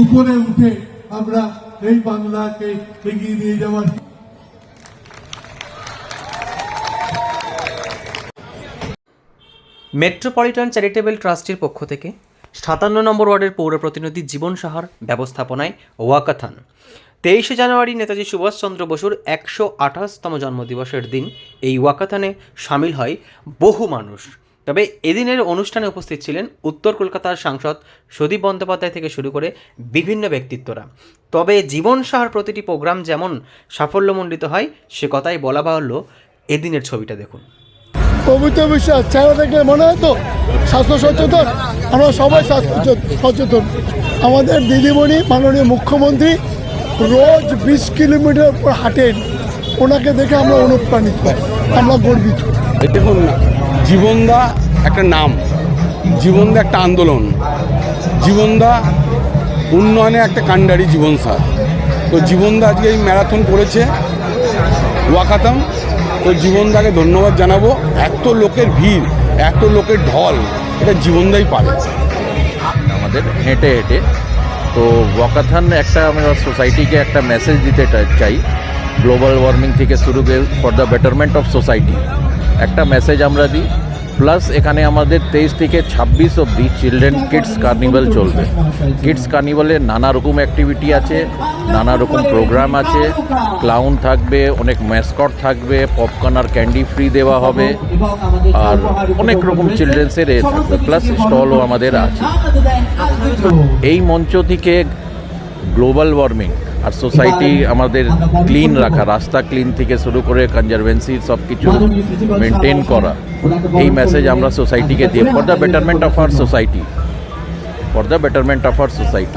উপরে উঠে আমরা এই বাংলাকে এগিয়ে নিয়ে যাওয়ার মেট্রোপলিটন চ্যারিটেবল ট্রাস্টের পক্ষ থেকে সাতান্ন নম্বর ওয়ার্ডের পৌর প্রতিনিধি জীবন সাহার ব্যবস্থাপনায় ওয়াকাথান। তেইশে জানুয়ারি নেতাজি সুভাষচন্দ্র বসুর একশো আঠাশতম জন্মদিবসের দিন এই ওয়াকাথানে সামিল হয় বহু মানুষ। তবে এদিনের অনুষ্ঠানে উপস্থিত ছিলেন উত্তর কলকাতার সাংসদ সুদীপ বন্দ্যোপাধ্যায় থেকে শুরু করে বিভিন্ন ব্যক্তিত্বরা। তবে জীবন সাহার প্রতিটি প্রোগ্রাম যেমন সাফল্যমণ্ডিত হয় সে কথাই বলা বাহুল্য এদিনের ছবিটা দেখুন। পবিত্র বিশ্বাস চেহারা দেখলে মনে হয় তো? স্বাস্থ্য সচেতন? আমরা সবাই স্বাস্থ্য সচেতন। আমাদের দিদিমণি মাননীয় মুখ্যমন্ত্রী রোজ বিশ কিলোমিটার পর হাঁটেন। ওনাকে দেখে আমরা অনুপ্রাণিত। আমরা গর্বিত। দেখুন জীবনদা একটা নাম, জীবনদা একটা আন্দোলন, জীবনদা উন্নয়নে একটা কাণ্ডারি জীবন সার তো জীবনদা আজকে এই ম্যারাথন করেছে, ওয়াকাতাম। তো জীবনদাকে ধন্যবাদ জানাব। এত লোকের ভিড়, এত লোকের ঢল, এটা জীবনদাই পারে আমাদের হেঁটে হেঁটে, তো ওয়াকাথান একটা আমরা সোসাইটিকে একটা মেসেজ দিতে চাই গ্লোবাল ওয়ার্মিং থেকে শুরু করে for the betterment of society একটা মেসেজ আমরা দিই প্লাস এখানে আমাদের তেইশ থেকে ছাব্বিশ অবধি চিলড্রেন কিডস কার্নিভাল চলবে। কিডস কার্নিভালে নানা রকম অ্যাক্টিভিটি আছে, নানা রকম প্রোগ্রাম আছে ক্লাউন থাকবে, অনেক ম্যাসকট থাকবে পপকর্ন আর ক্যান্ডি ফ্রি দেওয়া হবে, আর অনেক রকম চিলড্রেন্সের এ থাকবে প্লাস স্টলও আমাদের আছে। এই মঞ্চ থেকে গ্লোবাল ওয়ার্মিং আর সোসাইটি আমাদের ক্লিন রাখা রাস্তা ক্লিন থেকে শুরু করে কনজারভেন্সি সব কিছু মেনটেন করা। এই মেসেজ আমরা সোসাইটিকে দিই for the betterment of our society for the betterment of our society